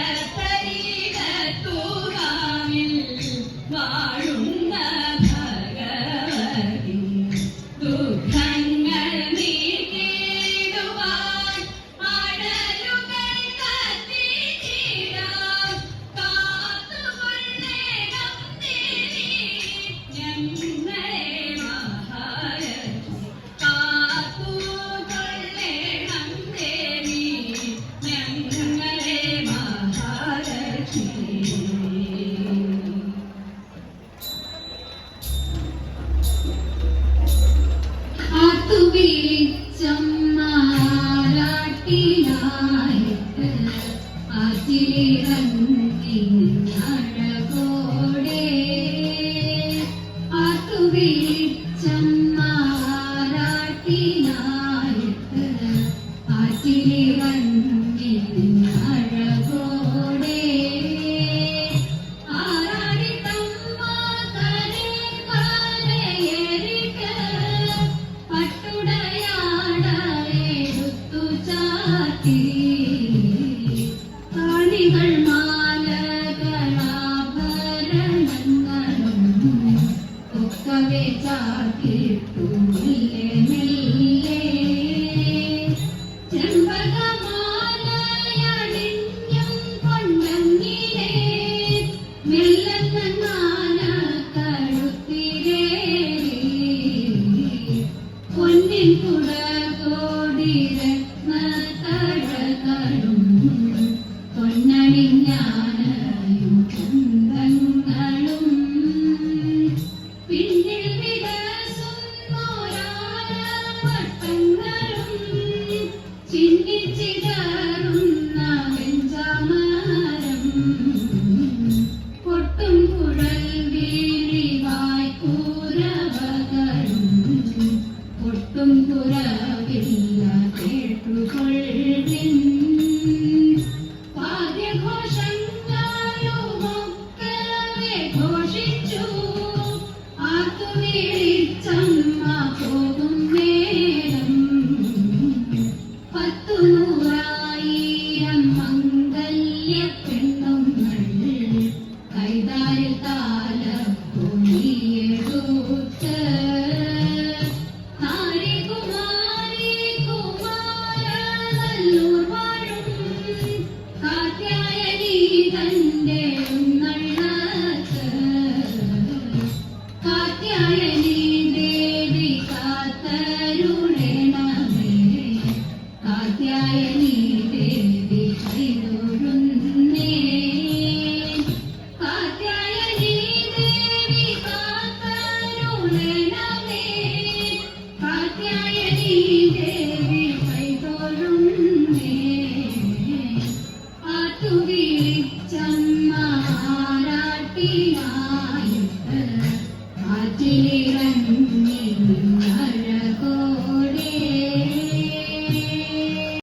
Yes. see way Kartik lying. വിളിച്ചമ്മാരാട്ടിനായിട്ട് കാറ്റിലെ